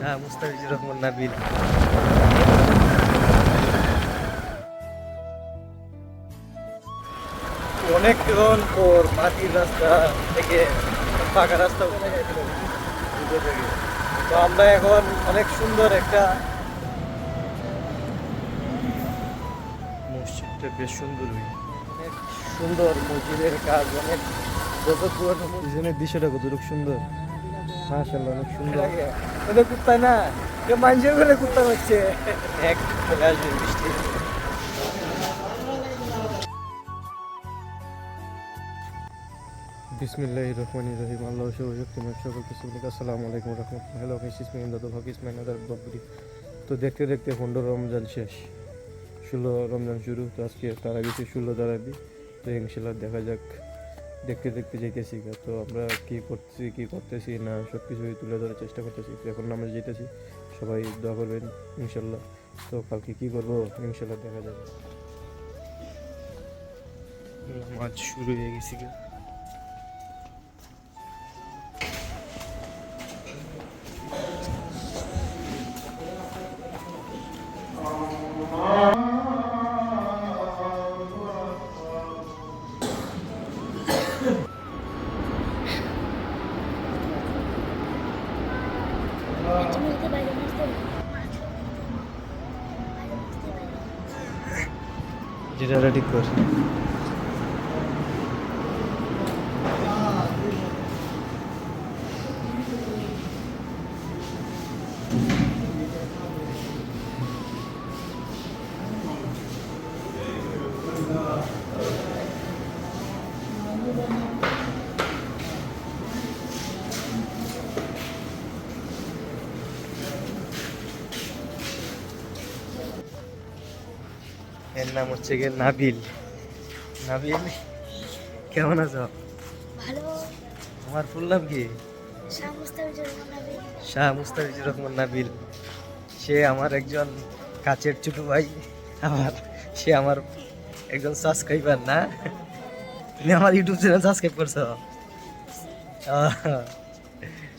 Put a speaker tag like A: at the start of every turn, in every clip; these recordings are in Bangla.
A: শাহ মুস্তাফিজুর রহমান নাবিল। অনেকক্ষণ পর মাটির রাস্তা থেকে পাকা রাস্তা গেছিলাম তো আমরা এখন অনেক সুন্দর একটা মসজিদটা বেশ সুন্দর অনেক সুন্দর মসজিদের কাজ, অনেক বছর মসজিদের দৃশ্যটা কতটুকু সুন্দর। মাশাল্লাহ অনেক সুন্দর। ওদের কুত্তায় না কেউ মানুষের বলে কুত্তা হচ্ছে। এক চলে আসবে বৃষ্টি। বিসমিল্লাহ রহমান রহিম আল্লাহ শক্তিমান সকল কিছু আসসালামু আলাইকুম রহমতুল্লাহ হ্যালো ইসমাইন দাদু হক ইসমাইন আদার বাবুরি তো দেখতে দেখতে পনেরো রমজান শেষ। ষোলো রমজান শুরু তো আজকে তারা গেছে ষোলো দাঁড়াবি তো ইনশাল্লাহ দেখা যাক দেখতে দেখতে যেতেছি তো আমরা কি করতেছি কি করতেছি না সব কিছুই তুলে ধরার চেষ্টা করতেছি। এখন আমরা যেতেছি, সবাই দোয়া করবেন, ইনশাল্লাহ। তো কালকে কি করব, ইনশাল্লাহ দেখা যাবে। মাছ শুরু হয়ে গেছি যেটা রেডি কর। হচ্ছে গিয়ে নাবিল। নাবিল কেমন আছো?
B: ভালো।
A: আমার ফুল নাম কি?
B: শাহ মুস্তাফিজুর রহমান নাবিল।
A: সে আমার একজন কাছের ছোট ভাই। আমার সে আমার একজন সাবস্ক্রাইবার না? তুমি আমার ইউটিউব চ্যানেল সাবস্ক্রাইব করছ?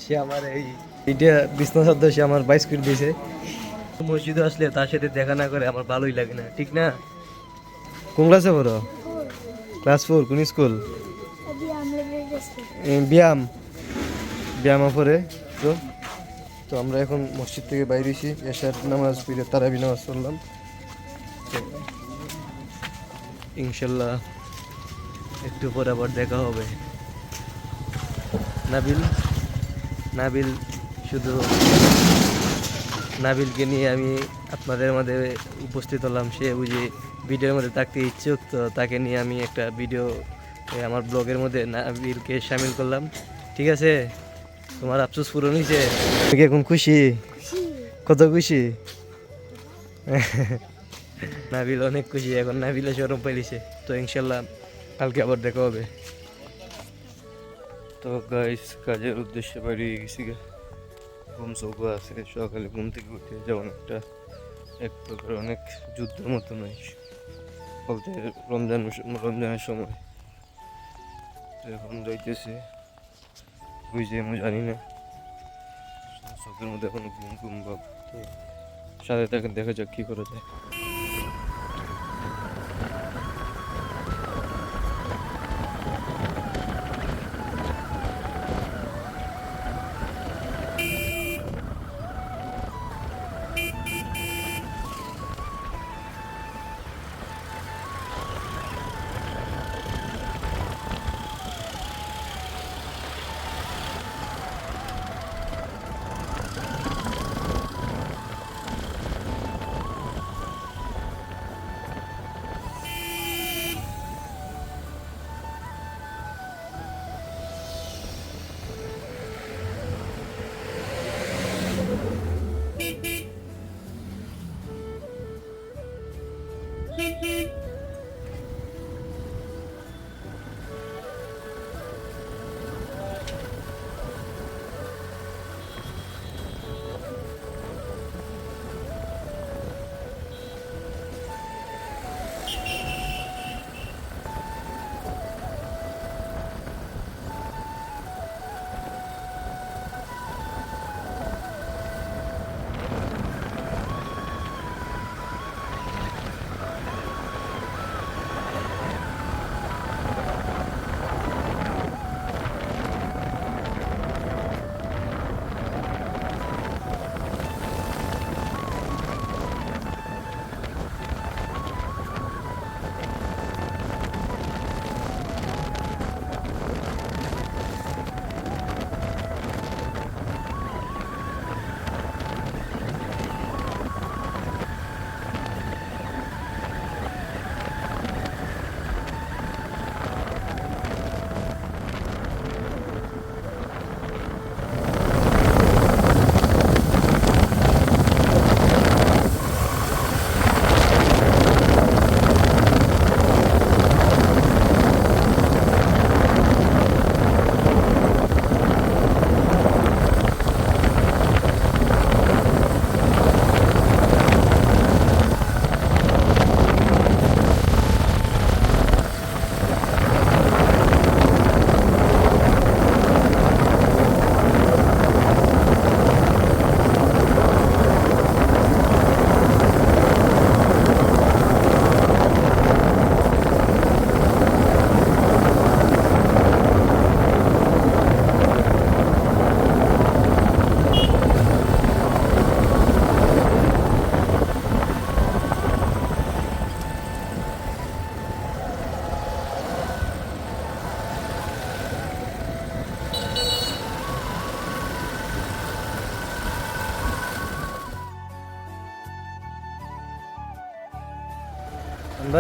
A: সে আমার এই এটা বিষ্ণু সদ্য সে আমার বাইশ করে দিয়েছে। মসজিদে আসলে তার সাথে দেখা না করে আমার ভালোই লাগে না ঠিক না? কোন ক্লাসে পড়ো? ক্লাস ফোর কোন স্কুল ব্যায়াম। ব্যায়াম পরে, তো তো আমরা এখন মসজিদ থেকে বাইরেছি এশার নামাজ পড়ে তারাবি নামাজ পড়লাম। ইনশাল্লাহ একটু পরে আবার দেখা হবে। নাবিল নাবিল শুধু নাবিলকে নিয়ে আমি আপনাদের মধ্যে উপস্থিত হলাম, সে বুঝি ভিডিওর মধ্যে থাকতে ইচ্ছুক তো তাকে নিয়ে আমি একটা ভিডিও আমার ব্লগের মধ্যে নাবিলকে সামিল করলাম। ঠিক আছে? তোমার আফসোস পূরণ হয়েছে? তুমি কি এখন খুশি? কত খুশি? নাবিল অনেক খুশি এখন নাবিলে শরম পাইলিছে। তো ইনশাল্লাহ কালকে আবার দেখা হবে। তো গাইস কাজের উদ্দেশ্যে বেরিয়ে গেছি। ঘুম চৌকো আছে সকালে ঘুম থেকে উঠে যেমন একটা এক প্রকার অনেক যুদ্ধের মতো নয় বলতে রমজান রমজানের সময়। এখন যাইতেছে। ওই যে আমি জানি না। চোখের মধ্যে এখন ঘুম ঘুম ভাব। সাথে দেখা যাক কী করা যায়।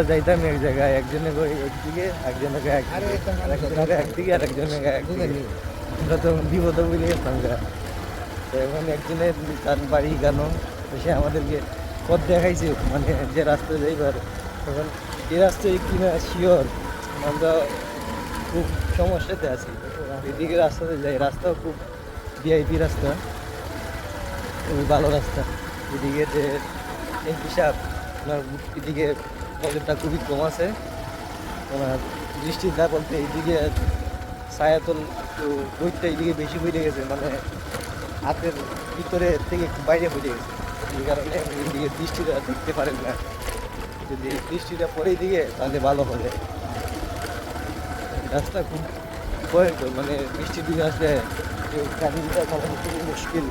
A: আমরা যাইতাম এক জায়গায় একজনে একদিকে একজনে কই একদিকে, আর একজনে আমরা তো বিপদে বুঝে গেছিলাম। তো এখন একজনে তার বাড়ি কেন সে আমাদেরকে পথ দেখাইছে মানে যে রাস্তা যাইবার। তখন এই রাস্তায় কিনা শিওর আমরা খুব সমস্যাতে আছি। এদিকে রাস্তাতে যাই, রাস্তাও খুব ভিআইপি রাস্তা। খুবই ভালো রাস্তা। এদিকে যে সাহেব ওনার এদিকে পকেটটা খুবই কম আছে। ওনার দৃষ্টির দা বলতে এইদিকে ছায়াতল একটু বইটা এইদিকে বেশি বইতে গেছে মানে হাতের ভিতরে থেকে একটু বাইরে বইতে গেছে। এই কারণে এইদিকে দৃষ্টিটা দেখতে পারেন না। যদি দৃষ্টিটা পরে দিকে তাহলে ভালো হবে। রাস্তা খুব ভয়ঙ্কর মানে বৃষ্টির দিকে আসলে গাড়ি চালানো খুবই মুশকিল।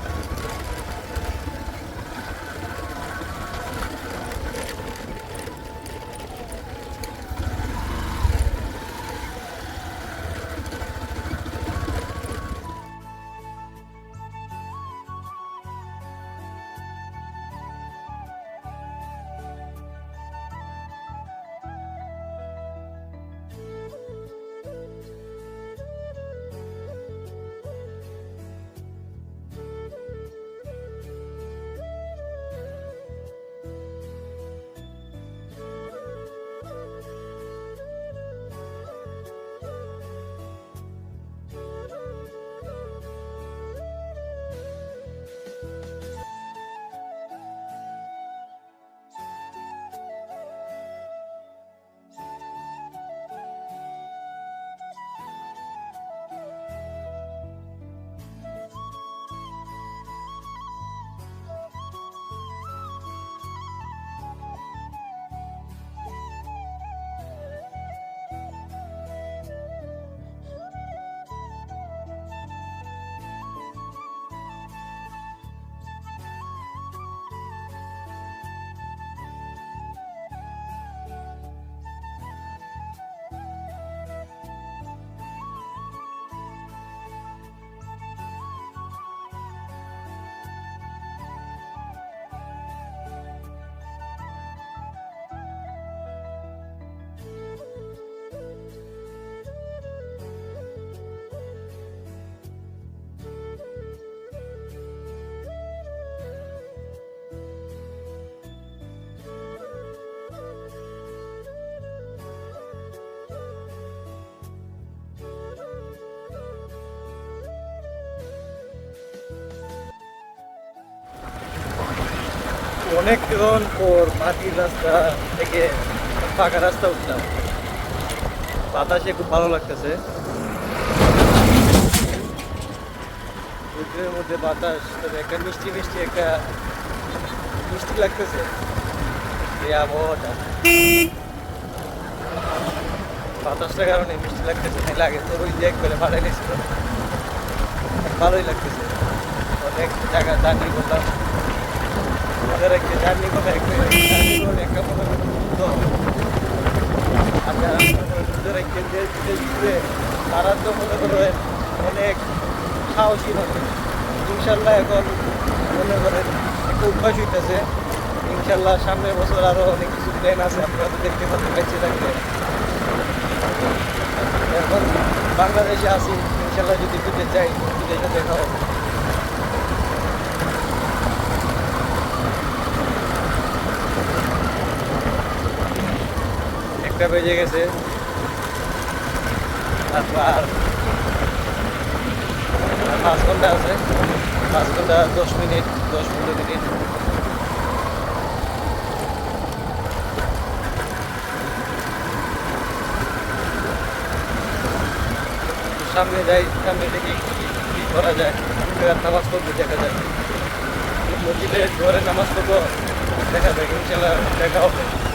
A: অনেকক্ষণ পর মাটির রাস্তা থেকে ফাঁকা রাস্তা উঠলাম। বাতাসে খুব ভালো লাগতেছে। রোদ্রের মধ্যে বাতাস, তবে একটা মিষ্টি মিষ্টি একটা মিষ্টি লাগতেছে। এই আবহাওয়াটা। বাতাসটার কারণে মিষ্টি লাগতেছে নাহলে আগে তো ওই দেখ করে ভালোই লাগছিল ভালোই লাগতেছে। অনেক জায়গা দাঁড়িয়ে করলাম। জার্নি করে একটা একটা আর তারা তো মনে করো অনেক সাহসী হবে। ইনশাল্লাহ এখন মনে করেন একটা অভ্যাস হইতেছে। ইনশাল্লাহ সামনের বছর আরও অনেক কিছু প্ল্যান আছে, আপনারা তো দেখতে পাচ্ছেন, বেঁচে থাকলে এখন বাংলাদেশে আসি ইনশাল্লাহ যদি বিদেশ যাই, বিদেশে দেখা হবে। একটা বেজে গেছে। তারপর পাঁচ ঘণ্টা আছে। পাঁচ ঘণ্টা দশ মিনিট, দশ পনেরো মিনিট। সামনে যাই, সামনে দেখি কি করা যায়। নামাজ পড়তে দেখা যায় মসজিদে ঘরে নামাজ পড়ব, দেখা যায়, ইনশাল্লাহ দেখা হবে।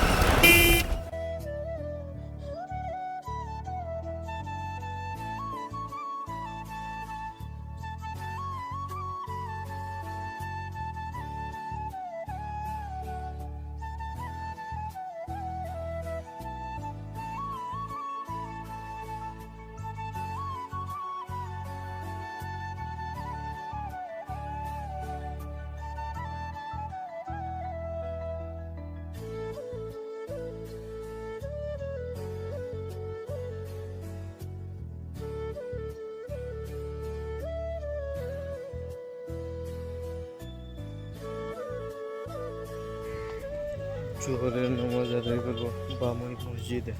A: জোহরের নামাজ আদায় করব বামুই মসজিদে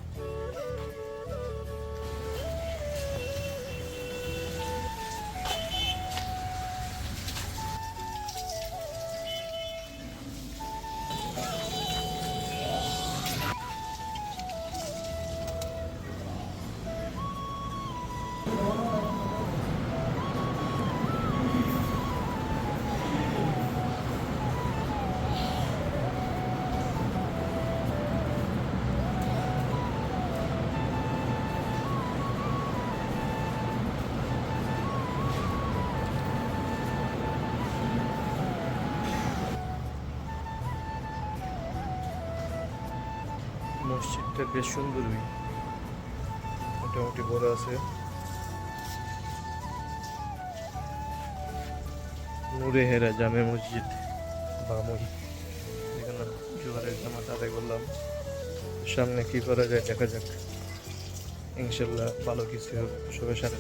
A: মসজিদটা বেশ সুন্দরই। মোটামুটি বড় আছে। নূরে হেরা জামে মসজিদ, বামুই। এখানে জোয়ারের জামাত আদায় সামনে কি করা যায় দেখা যাক। ইনশাল্লাহ ভালো কিছু হোক সবাই সাথে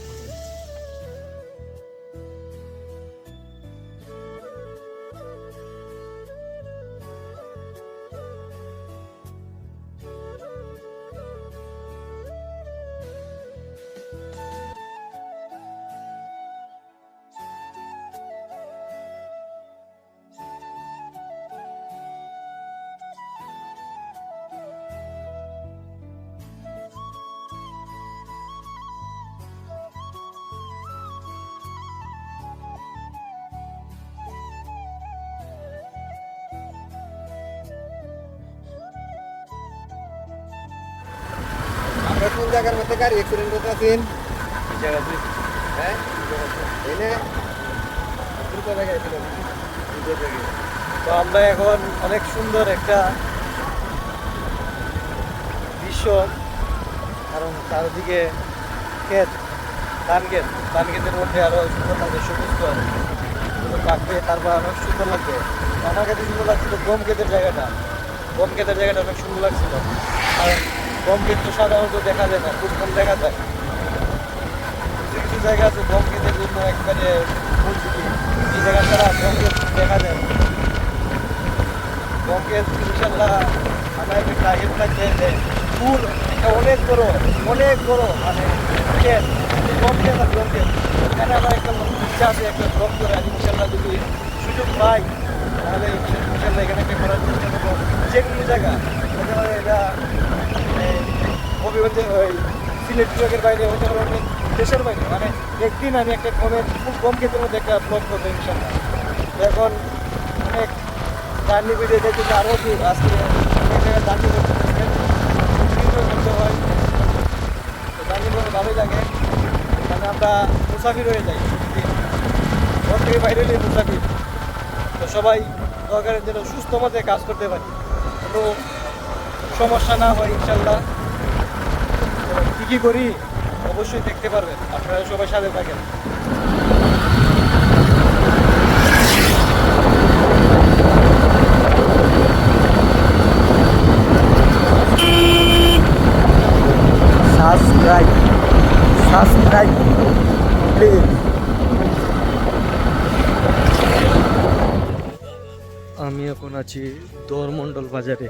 C: জায়গার মধ্যে গাড়ি অ্যাক্সিডেন্ট করতে আছেন হ্যাঁ?
A: তো আমরা এখন অনেক সুন্দর একটা দৃশ্য কারণ চারদিকে ক্ষেত, ধান ক্ষেত। ধান ক্ষেতের মধ্যে আরও সুন্দর লাগবে সবুজ কাটবে তারপর অনেক সুন্দর লাগবে আমার কাছে সুন্দর লাগছিল গম ক্ষেতের জায়গাটা। গম ক্ষেতের জায়গাটা অনেক সুন্দর লাগছিল। কারণ গম ক্ষেত তো সাধারণত দেখা যায় না, খুব কম দেখা যায়। কিছু কিছু জায়গা আছে গম ক্ষেতের জন্য একবারে এই জায়গা ছাড়া গম দেখা যায় না। গমকের ইনশাল্লাহ আমরা একটু টার্গেট থাকছে যে ফুল, এটা অনেক বড় অনেক বড় মানে ক্ষেত গমকেত আর গমকেত এখানে আমার একটা ইচ্ছা আছে, একটা ব্লগ করে আর ইনশাল্লাহ যদি সুযোগ পাই, তাহলে ইনশাল্লাহ এখানে একটা করার চেষ্টা করব। যে কোনো জায়গা। এটা হবিগঞ্জে ওই সিলেট বিভাগের বাইরে হতে পারে অনেক দেশের বাইরে। মানে একদিন আমি একটা গমের ফুল গম ক্ষেতের মধ্যে একটা ব্লগ করব ইনশাল্লাহ এখন অনেক জার্নি ভিডিও দেখি আরও দূর, আজকে জার্নি করতে করতে হয়। জার্নি করে ভালোই লাগে। মানে আমরা মুসাফির হয়ে যাই। ঘর থেকে বাইরে হলে মুসাফির। তো সবাই দরকারের যেন সুস্থ মতে কাজ করতে পারি। কোনো সমস্যা না হয় ইনশাল্লাহ কী কী করি? অবশ্যই দেখতে পারবেন। আপনারা সবাই সাথে থাকেন। সাবস্ক্রাইব সাবস্ক্রাইব প্লিজ আমি এখন আছি দরমন্ডল বাজারে।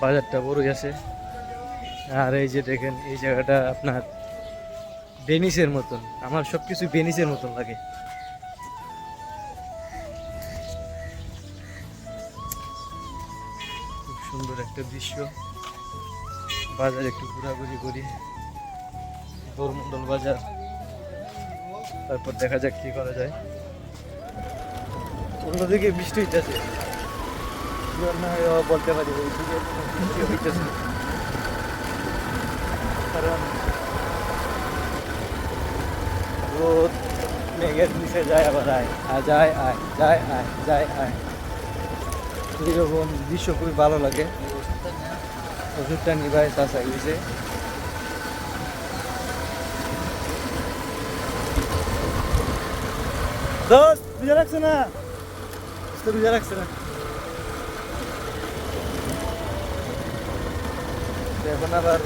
A: বাজারটা বড় গেছে। আর এই যে দেখেন, এই জায়গাটা আপনার বেনিসের মতন। আমার সব কিছু বেনিসের মতন লাগে। খুব সুন্দর একটা দৃশ্য। বাজার একটু ঘোরাঘুরি করি। দোরমন্ডল বাজার। তারপর দেখা যাক কি করা যায়। অন্যদিকে বৃষ্টি হইতেছে। না হয় বলতে পারি ওইদিকে বৃষ্টি হইতেছে কারণ রোদ মেঘের নিচে যায় আবার আয় আর যায় আয় যায় আয় যায় আয় এরকম দৃশ্য খুবই ভালো লাগে ওষুধটা নিভায় চাষা গেছে দোস্ত বুঝে রাখছে না দোস্ত বুঝে রাখছে না এখন আবার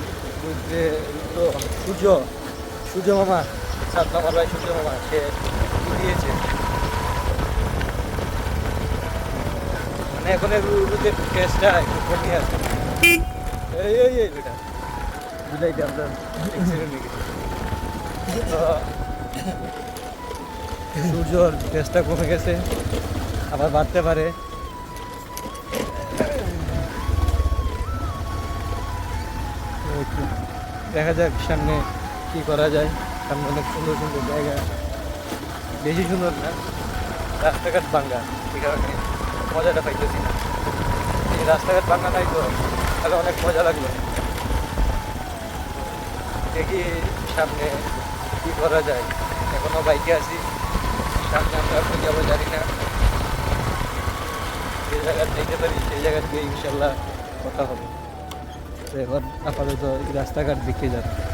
A: রুদ্র সূর্য সূর্য মামা সাত নম্বর ভাই সূর্য মামা, সে দিয়েছে এখন এর রুদের টেস্টটা একটু কমে আছে। এই এই এই বেটা। বুঝাইতে accident তো সূর্যর টেস্টটা কমে গেছে, আবার বাড়তে পারে। দেখা যাক সামনে কি করা যায়। সামনে অনেক সুন্দর সুন্দর জায়গা। বেশি সুন্দর না, রাস্তাঘাট ভাঙ্গা এই কারণে মজাটা পাইতেছি না। এই রাস্তাঘাট ভাঙ্গা নাই তো, তাহলে অনেক মজা লাগল। দেখি সামনে কি করা যায়। এখনও বাইকে আছি, সামনে আমরা এখন যাব জানি না। যে জায়গায় যেতে পারি, সেই জায়গা থেকে ইনশাল্লাহ কথা হবে। এবার আপাতত রাস্তাঘাট দেখে যাবে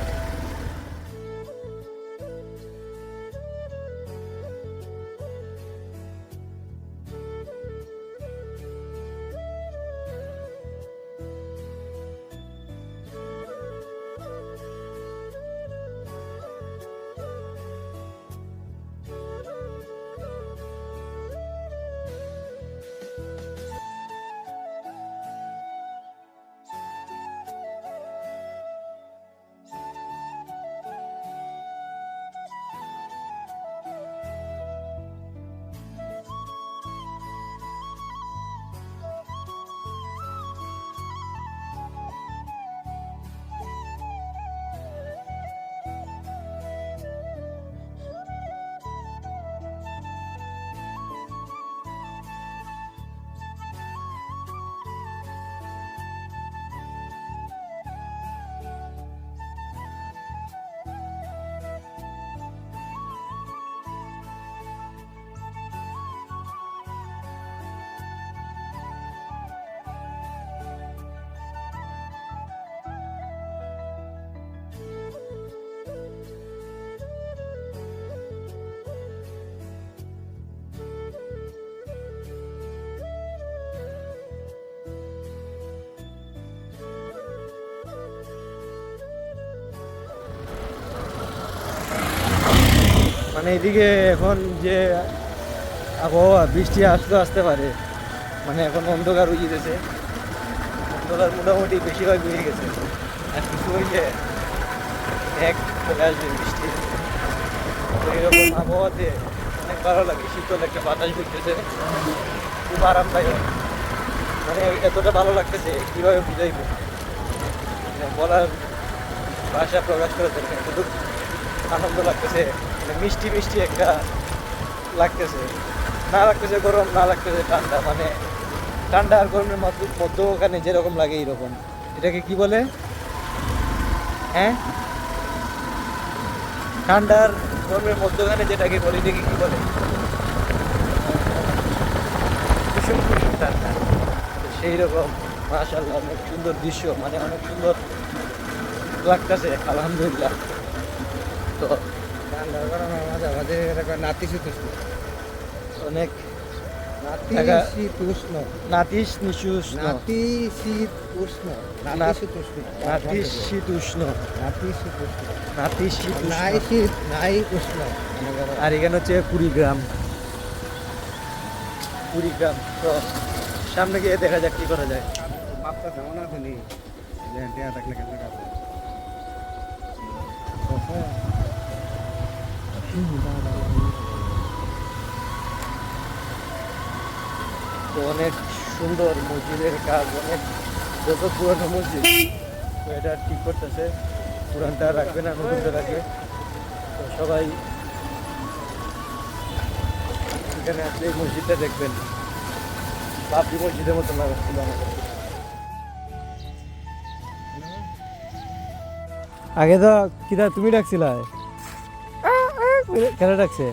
A: মানে এদিকে এখন যে আবহাওয়া, বৃষ্টি আসতে আসতে পারে মানে এখন অন্ধকার হয়ে গেছে। অন্ধকার মোটামুটি বেশিরভাগ হয়ে গেছে। আর কিছু ওই যে এক চলে আসবে বৃষ্টি। তো এরকম আবহাওয়াতে অনেক ভালো লাগে। শীতল একটা বাতাস বইতেছে। খুব আরামদায়ক। মানে এতটা ভালো লাগতেছে, কীভাবে বুঝাইব? মানে বলার ভাষা প্রকাশ করে দেবে এতটুকু। আনন্দ লাগতেছে মানে মিষ্টি মিষ্টি একটা লাগতেছে। না লাগতেছে গরম, না লাগতেছে ঠান্ডা মানে ঠান্ডা আর গরমের মধ্য ওখানে যেরকম লাগে এইরকম। এটাকে কি বলে? হ্যাঁ? ঠান্ডার গরমের মধ্যখানে যেটাকে বলি দেখি কি বলে? কুসুম কুসুম ঠান্ডা। সেই রকম মাশাল্লাহ অনেক সুন্দর দৃশ্য মানে অনেক সুন্দর লাগতেছে, আলহামদুলিল্লাহ। তো
C: মাঝে এরকম নাতিশীতোষ্ণ
A: অনেক আর এখানে হচ্ছে কুড়িগ্রাম। কুড়িগ্রাম তো সামনে গিয়ে দেখা যাক কি করা যায়।
C: মাপটা আছে নি। থাকলে কেন
A: তো অনেক সুন্দর মসজিদের কাজ, অনেক যত পুরনো মসজিদ, তো এটা ঠিক করতেছে। পুরানটা রাখবে না নতুনটা রাখবে তো সবাই এখানে আসলে মসজিদটা দেখবেন। বাবরি মসজিদের মতো লাগাচ্ছিল আমাদের আগে তো কিরা তুমি ডাকছিলা কেডা ডাকছে?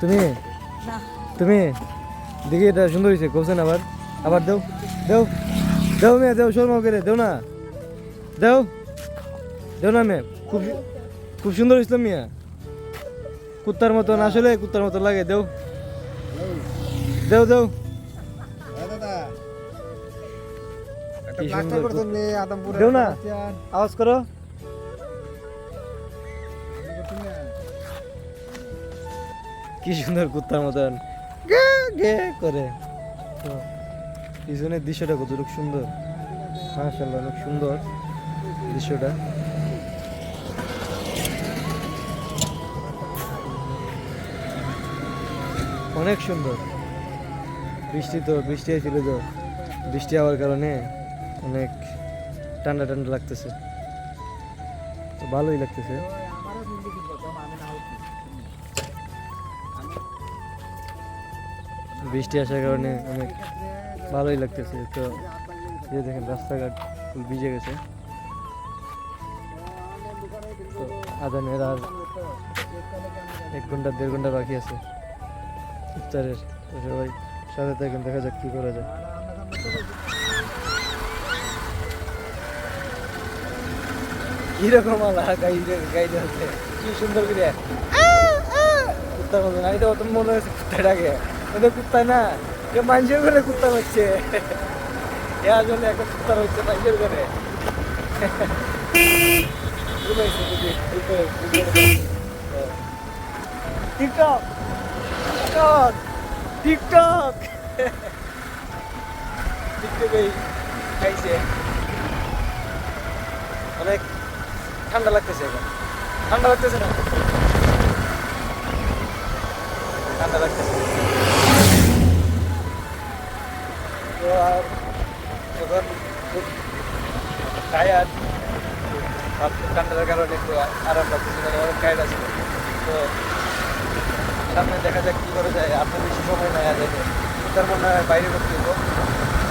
A: তুমি? তুমি? দেখি এটা সুন্দর হয়েছে কোসেন আবার? আবার দেও দেও দেও মেয়ে দেও শর্মা করে দেও না। দেও দেও না মেয়ে। খুব খুব সুন্দর হয়েছিল মিয়া। কুত্তার মতন আসলে কুত্তার মতো লাগে দেও। দেও দেও। দেও না। আওয়াজ করো। কি সুন্দর কুত্তার মতন। গে করে। পিছনের দৃশ্যটা কতটুকু সুন্দর? মাশাল্লাহ অনেক সুন্দর দৃশ্যটা। অনেক সুন্দর। বৃষ্টি তো, বৃষ্টি হয়েছিল তো। বৃষ্টি হওয়ার কারণে অনেক ঠান্ডা ঠান্ডা লাগতেছে। তো ভালোই লাগতেছে। বৃষ্টি আসার কারণে অনেক ভালোই লাগতেছে। তো এই দেখেন রাস্তাঘাট ফুল ভিজে গেছে। তো আদানের আর এক ঘণ্টা দেড় ঘণ্টা বাকি আছে। ইফতারের। তো সবাই সাথে থাকেন দেখা যাক কি করা যায়। কীরকম আলা গাইডে গাইডে আছে। কি সুন্দর করে। কুত্তার মতো না এটা অত মনে হচ্ছে কুত্তাটাকে। ওটা কুত্তা না। মানুষের করে কুত্তা হচ্ছে। এ। টিকটক। টিকটক। টিকটক। টিকটকেই খাইছে। অনেক ঠান্ডা লাগতেছে এখন। ঠান্ডা লাগতেছে না? ঠান্ডা লাগতেছে। আর এখন খুব টায়ার্ড ঠান্ডার কারণে একটু আরাম লাগতেছে আছে তো সামনে দেখা যাক কী করে যায় আপনার বেশি সময় নেওয়া যাবে তার মনে হয় বাইরে করতে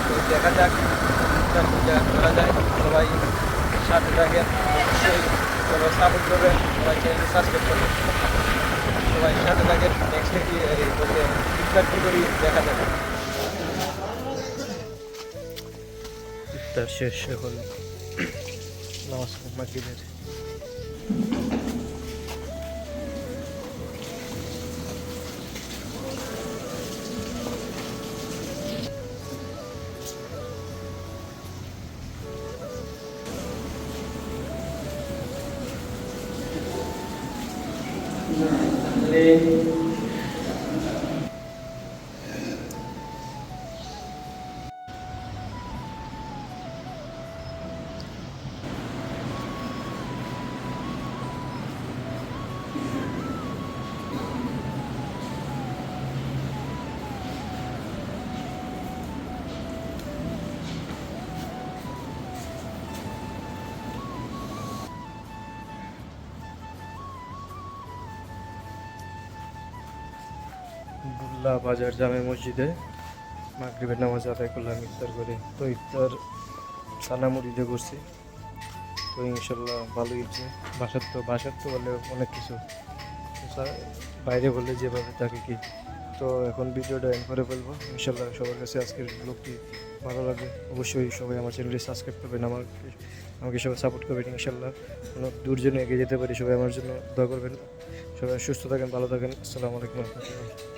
A: তো দেখা যাক করা যায় সবাই সাথে থাকেন অবশ্যই সবাই সাপোর্ট করবেন সবাই চ্যানেলটি সাবস্ক্রাইব করবেন সবাই সাথে থাকেন নেক্সটে কি বলতে ইফতার কী করি দেখা যাবে ইফতার শেষ এখন নামাজ মাগরিবের বুল্লা বাজার জামে মসজিদে মাগরিবের নামাজ আদায় করলাম, ইফতার করে। তো ইফতার সানামুড়ি দিয়ে করছি। তো ইনশাল্লাহ ভালোই হচ্ছে বাসার তো বাসার তো বলে অনেক কিছু। বাইরে বললে যেভাবে থাকে কি। তো এখন ভিডিওটা এন্ড করে ফেলব। ইনশাল্লাহ সবার কাছে আজকের ব্লগটি ভালো লাগবে। অবশ্যই সবাই আমার চ্যানেলটি সাবস্ক্রাইব করবেন আমার আমাকে সবাই সাপোর্ট করবেন ইনশাল্লাহ কোনো দূর জন্য এগিয়ে যেতে পারি, সবাই আমার জন্য দোয়া করবেন। সবাই সুস্থ থাকেন, ভালো থাকেন। আসসালামু আলাইকুম রহমতুল্লাহ।